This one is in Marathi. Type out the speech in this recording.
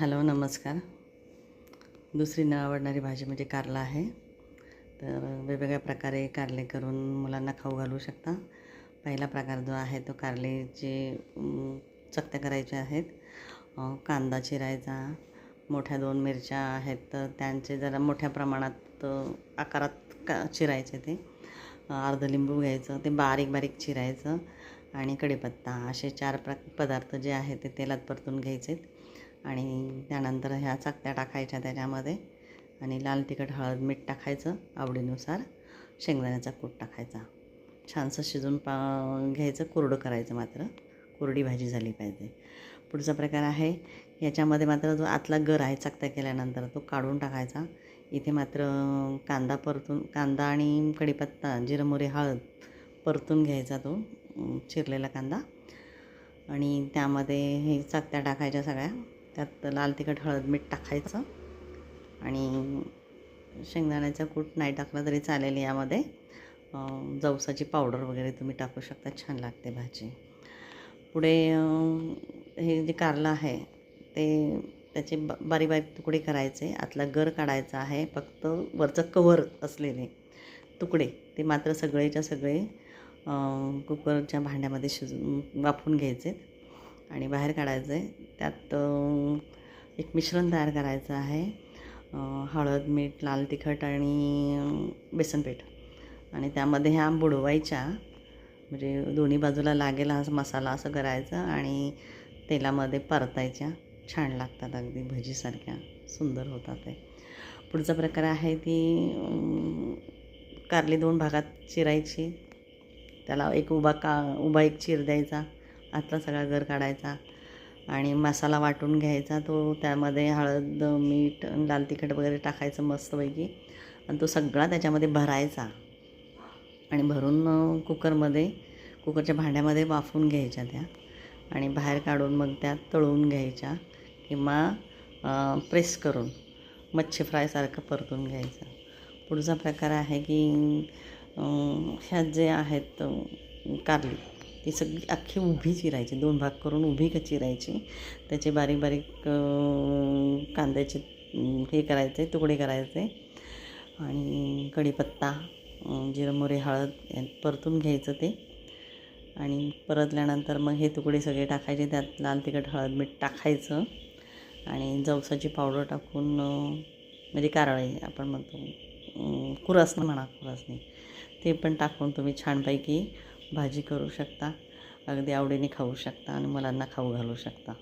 हॅलो नमस्कार. दुसरी न आवडणारी भाजी म्हणजे कारला आहे. तर वेगवेगळ्या प्रकारे कारले करून मुलांना खाऊ घालू शकता. पहिला प्रकार जो आहे तो कारलेचे चकत्या करायच्या आहेत. कांदा चिरायचा मोठ्या दोन मिरच्या आहेत तर त्यांचे जरा मोठ्या प्रमाणात आकारात का चिरायचे ते. अर्धं अर्ध लिंबू घ्यायचं ते बारीक बारीक चिरायचं आणि कढीपत्ता असे चार प्र पदार्थ जे आहेत ते तेलात परतून घ्यायचे आणि त्यानंतर ह्या चकत्या टाकायच्या त्याच्यामध्ये. आणि लाल तिखट हळद मीठ टाकायचं आवडीनुसार. शेंगदाण्याचा कूट टाकायचा. छानसं शिजून पा घ्यायचं कोरडं करायचं मात्र. कोरडी भाजी झाली पाहिजे. पुढचा प्रकार आहे याच्यामध्ये मात्र जो आतला गर आहे चकत्या केल्यानंतर तो काढून टाकायचा. इथे मात्र कांदा परतून कांदा आणि कढीपत्ता जिरं हळद परतून घ्यायचा तो चिरलेला कांदा. आणि त्यामध्ये हे चकत्या टाकायच्या सगळ्या. त्यात लाल तिखट हळद मीठ टाकायचं. आणि शेंगदाण्याचा कूट नाही टाकला तरी चालेल यामध्ये. जवसाची पावडर वगैरे तुम्ही टाकू शकता छान लागते भाजी. पुढे हे जे कारलं आहे ते त्याचे ब बारीक बारीक तुकडे करायचे. आतला गर काढायचा आहे फक्त वरचं कवर असलेले तुकडे. ते मात्र सगळेच्या सगळे कुकरच्या भांड्यामध्ये शिजून वाफून घ्यायचे आणि बाहेर काढायचं आहे. त्यात एक मिश्रण तयार करायचं आहे. हळद मीठ लाल तिखट आणि बेसनपीठ आणि त्यामध्ये ह्या बुडवायच्या म्हणजे दोन्ही बाजूला लागेल हा मसाला असं करायचं आणि तेलामध्ये परतायच्या. छान लागतात अगदी भजीसारख्या सुंदर होतात ते. पुढचा प्रकार आहे ती कारली दोन भागात चिरायची. त्याला एक उभा का उभा एक चीर द्यायचा. आतला सगळा गर काढायचा आणि मसाला वाटून घ्यायचा. तो त्यामध्ये हळद मीठ लाल तिखट वगैरे टाकायचं मस्तपैकी. आणि तो सगळा त्याच्यामध्ये भरायचा. आणि भरून कुकरमध्ये कुकरच्या भांड्यामध्ये वाफून घ्यायच्या त्या. आणि बाहेर काढून मग त्या तळून घ्यायच्या किंवा प्रेस करून मच्छी फ्रायसारखं परतून घ्यायचं. पुढचा प्रकार आहे की ह्या जे आहेत कारली. ती सगळी अख्खी उभी चिरायची दोन भाग करून उभी का चिरायची. त्याचे बारीक बारीक कांद्याचे हे करायचे तुकडे करायचे. आणि कढीपत्ता जिरं मोहरी हळद परतून घ्यायचं ते. आणि परतल्यानंतर मग हे तुकडे सगळे टाकायचे त्यात लाल तिखट हळद मीठ टाकायचं. आणि जवसाची पावडर टाकून म्हणजे कारळे आपण म्हणतो अं, म्हणा कुरसने ते पण टाकून तुम्ही छानपैकी भाजी करू शकता. अगदी आवडीने खाऊ शकता आणि मुलांना खाऊ घालू शकता.